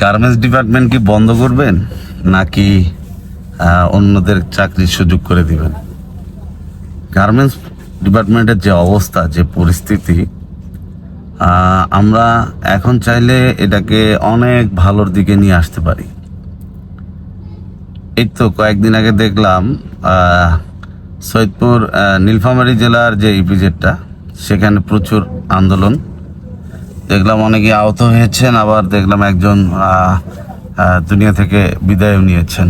Garments department কি বন্ধ করবেন? নাকি অন্যদের চাকরির সুযোগ করে দিবেন? গার্মেন্টস ডিপার্টমেন্টের যে অবস্থা, যে পরিস্থিতি আমরা এখন চাইলে এটাকে অনেক ভালোর দিকে নিয়ে আসতে পারি। এই তো কয়েকদিন আগে দেখলাম সৈয়দপুর নীলফামারী জেলার যে ইপিজেডটা, সেখানে প্রচুর আন্দোলন দেখলাম অনেকে আহত হয়েছেন, আবার দেখলাম একজন দুনিয়া থেকে বিদায়ও নিয়েছেন।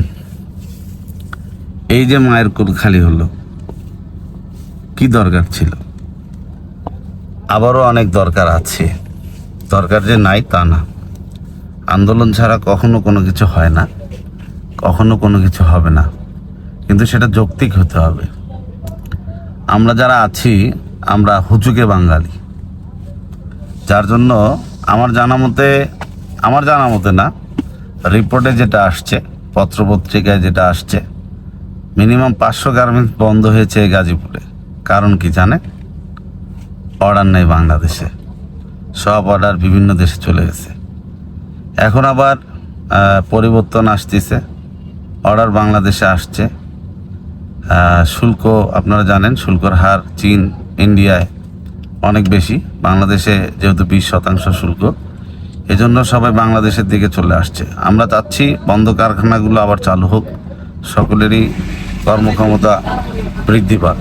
এই যে মায়ের কোল খালি হলো, কি দরকার ছিল? আবারও অনেক দরকার আছে। দরকার যে নাই তা না। আন্দোলন ছাড়া কখনো কোনো কিছু হয় না, কখনো কোনো কিছু হবে না। কিন্তু সেটা যৌক্তিক হতে হবে। আমরা যারা আছি, আমরা হুচুকে বাঙালি। যার জন্য আমার জানা মতে, আমার জানা মতে না রিপোর্টে যেটা আসছে, পত্রপত্রিকায় যেটা আসছে মিনিমাম পাঁচশো গার্মেন্টস বন্ধ হয়েছে এই গাজীপুরে। কারণ কি জানে অর্ডার নেই বাংলাদেশে। সব অর্ডার বিভিন্ন দেশে চলে গেছে। এখন আবার পরিবর্তন আসতেছে। অর্ডার বাংলাদেশে আসছে। শুল্ক, আপনারা জানেন, শুল্কর হার চীন, ইন্ডিয়ায় অনেক বেশি। বাংলাদেশে যেহেতু বিশ শতাংশ শুল্ক, এজন্য সবাই বাংলাদেশের দিকে চলে আসছে। আমরা চাচ্ছি বন্ধ কারখানাগুলো আবার চালু হোক, সকলেরই কর্মক্ষমতা বৃদ্ধি পাক।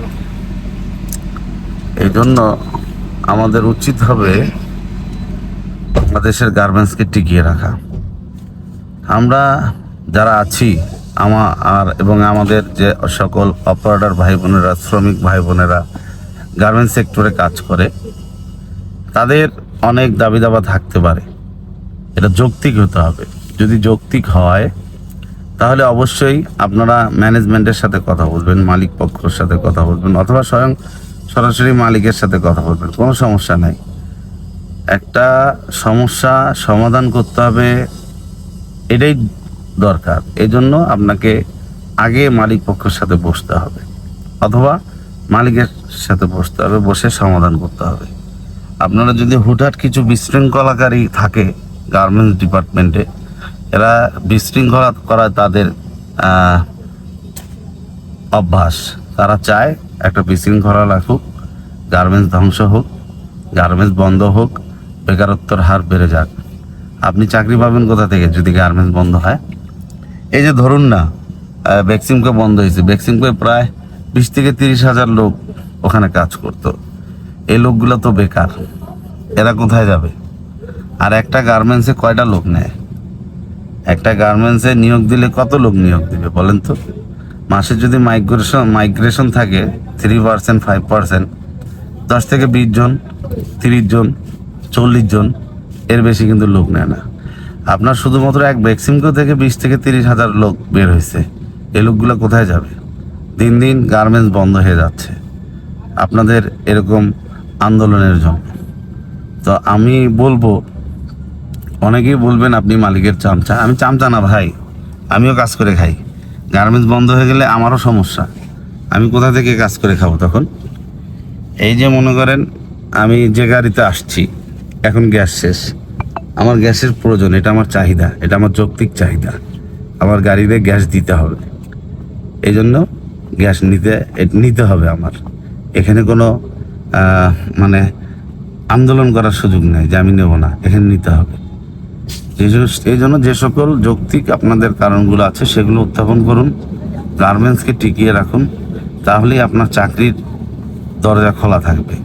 এই জন্য আমাদের উচিত হবে বাংলাদেশের গার্মেন্টসকে টিকিয়ে রাখা। আমরা যারা আছি, আমা, আর এবং আমাদের যে সকল অপারেটর ভাই বোনেরা শ্রমিক ভাই বোনেরা গার্মেন্টস সেক্টরে কাজ করে, তাদের অনেক দাবি দাবা থাকতে পারে। এটা যৌক্তিক হতে হবে। যদি যৌক্তিক হয়, তাহলে অবশ্যই আপনারা ম্যানেজমেন্টের সাথে কথা বলবেন, মালিক পক্ষের সাথে কথা বলবেন, অথবা স্বয়ং সরাসরি মালিকের সাথে কথা বলবেন, কোনো সমস্যা নাই। একটা সমস্যা সমাধান করতে হবে, এটাই দরকার। এই জন্য আপনাকে আগে মালিক পক্ষের সাথে বসতে হবে। অথবা মালিকের সাথে বসতে হবে, বসে সমাধান করতে হবে। আপনারা যদি হুটহাট কিছু বিশৃঙ্খলাকারী থাকে গার্মেন্টস ডিপার্টমেন্টে, এরা বিশৃঙ্খলা করা তাদের অভ্যাস। তারা চায় একটা বিশৃঙ্খলা রাখুক, গার্মেন্টস ধ্বংস হোক, গার্মেন্টস বন্ধ হোক, বেকারত্বর হার বেড়ে যাক। আপনি চাকরি পাবেন কোথা থেকে যদি গার্মেন্টস বন্ধ হয়? এই যে ধরুন না ভ্যাকসিনকে বন্ধ হয়েছে। ভ্যাকসিনকে প্রায় বিশ থেকে তিরিশ হাজার লোক ওখানে কাজ করতো। এই লোকগুলো তো বেকার। এরা কোথায় যাবে? আর একটা গার্মেন্টসে কয়টা লোক নেয়? একটা গার্মেন্টসে নিয়োগ দিলে কত লোক নিয়োগ দিবে বলেন তো? মাসে যদি মাইগ্রেশন মাইগ্রেশন থাকে থ্রি পার্সেন্ট ফাইভ পার্সেন্ট দশ থেকে বিশ জন, তিরিশ জন, চল্লিশ জন, এর বেশি কিন্তু লোক নেয় না। আপনার শুধুমাত্র এক ভ্যাকসিনকো থেকে বিশ থেকে তিরিশ হাজার লোক বের হয়েছে। এই লোকগুলো কোথায় যাবে? দিন দিন গার্মেন্টস বন্ধ হয়ে যাচ্ছে। আপনাদের এরকম আন্দোলনের জন্য। তো আমি বলব, অনেকেই বলবেন আপনি মালিকের চামচা। আমি চামচা না ভাই, আমিও কাজ করে খাই। গার্মেন্টস বন্ধ হয়ে গেলে আমারও সমস্যা। আমি কোথা থেকে কাজ করে খাব তখন? এই যে মনে করেন, আমি যে গাড়িতে আসছি, এখন গ্যাস শেষ। আমার গ্যাসের প্রয়োজন, এটা আমার চাহিদা, এটা আমার যৌক্তিক চাহিদা। আমার গাড়িতে গ্যাস দিতে হবে। এই জন্য গ্যাস নিতে নিতে হবে আমার। এখানে কোনো মানে আন্দোলন করার সুযোগ নেই যে আমি নেব না, এখানে নিতে হবে। এই জন্য- যে সকল যৌক্তিক আপনাদের কারণগুলো আছে সেগুলো উত্থাপন করুন, গার্মেন্টসকে টিকিয়ে রাখুন, তাহলেই আপনার চাকরির দরজা খোলা থাকবে।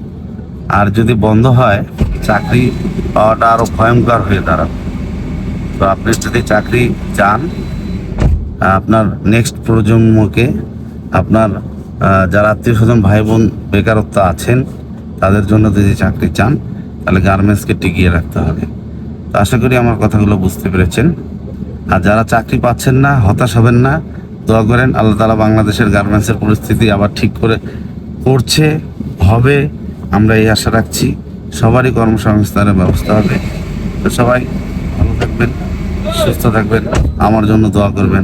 আর যদি বন্ধ হয়, চাকরি পাওয়াটা আরও ভয়ঙ্কর হয়ে দাঁড়াবে। তো আপনি যদি চাকরি চান, আপনার নেক্সট প্রজন্মকে আপনার যারা আত্মীয় স্বজন ভাই বোন বেকারত্ব আছেন, তাদের জন্য যদি চাকরি চান, তাহলে গার্মেন্টসকে টিকিয়ে রাখতে হবে। তো আশা করি আমার কথাগুলো বুঝতে পেরেছেন। আর যারা চাকরি পাচ্ছেন না, হতাশ হবেন না, দোয়া করেন, আল্লাহ তালা বাংলাদেশের গার্মেন্টসের পরিস্থিতি আবার ঠিক করে করছে, হবে। আমরা এই আশা রাখছি, সবারই কর্মসংস্থানের ব্যবস্থা হবে। তো সবাই ভালো থাকবেন, সুস্থ থাকবেন, আমার জন্য দোয়া করবেন।